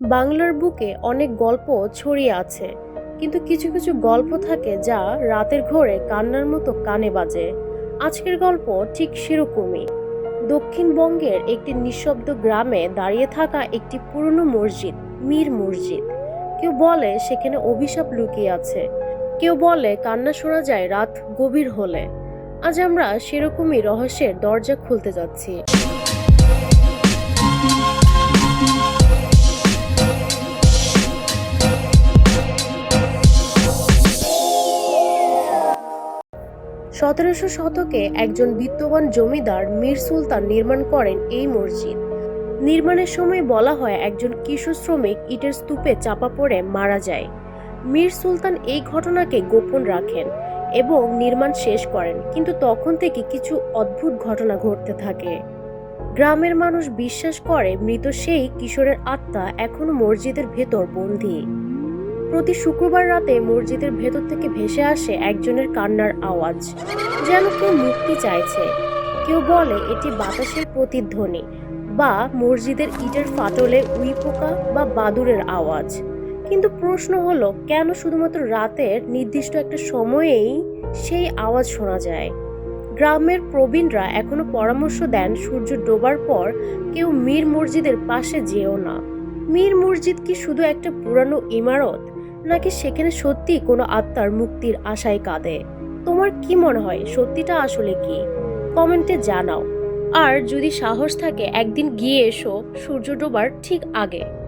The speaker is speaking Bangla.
বাংলার বুকে অনেক গল্প ছড়িয়ে আছে, কিন্তু কিছু কিছু গল্প থাকে যা রাতের ঘরে কান্নার মতো কানে বাজে। আজকের গল্প ঠিক সেরকমই। দক্ষিণবঙ্গের একটি নিঃশব্দ গ্রামে দাঁড়িয়ে থাকা একটি পুরনো মসজিদ, মীর মসজিদ। কেউ বলে সেখানে অভিশাপ লুকিয়ে আছে। কেউ বলে কান্না শোনা যায় রাত গভীর হলে। আজ আমরা সেরকমই রহস্যের দরজা খুলতে যাচ্ছি। সতেরোশো শতকে একজন বিত্তবান জমিদার মীর সুলতান নির্মাণ করেন এই মসজিদ। নির্মাণের সময় বলা হয় একজন কিশোর শ্রমিক ইটের স্তূপে চাপা পড়ে মারা যায়। মীর সুলতান এই ঘটনাকে গোপন রাখেন এবং নির্মাণ শেষ করেন, কিন্তু তখন থেকে কিছু অদ্ভুত ঘটনা ঘটতে থাকে। গ্রামের মানুষ বিশ্বাস করে মৃত সেই কিশোরের আত্মা এখনও মসজিদের ভেতর বন্দী। প্রতি শুক্রবার রাতে মসজিদের ভেতর থেকে ভেসে আসে একজনের কান্নার আওয়াজ, যেন কেউ মুক্তি চাইছে। কেউ বলে, এটি বাতাসের প্রতিধ্বনি বা মসজিদের ইটের ফাটলে উই পোকা বা বাদুরের আওয়াজ। কিন্তু প্রশ্ন হলো, কেন শুধুমাত্র রাতের নির্দিষ্ট একটা সময়েই সেই আওয়াজ শোনা যায়? গ্রামের প্রবীণরা এখনও পরামর্শ দেন, সূর্য ডোবার পর কেউ মীর মসজিদের পাশে যেও না। মীর মসজিদ কি শুধু একটা পুরানো ইমারত? নাকি সেখানে সত্যি কোনো আত্মার মুক্তির আশায় কাঁদে? তোমার কি মনে হয়, সত্যিটা আসলে কি? কমেন্টে জানাও। আর যদি সাহস থাকে, একদিন গিয়ে এসো, সূর্য ডোবার ঠিক আগে।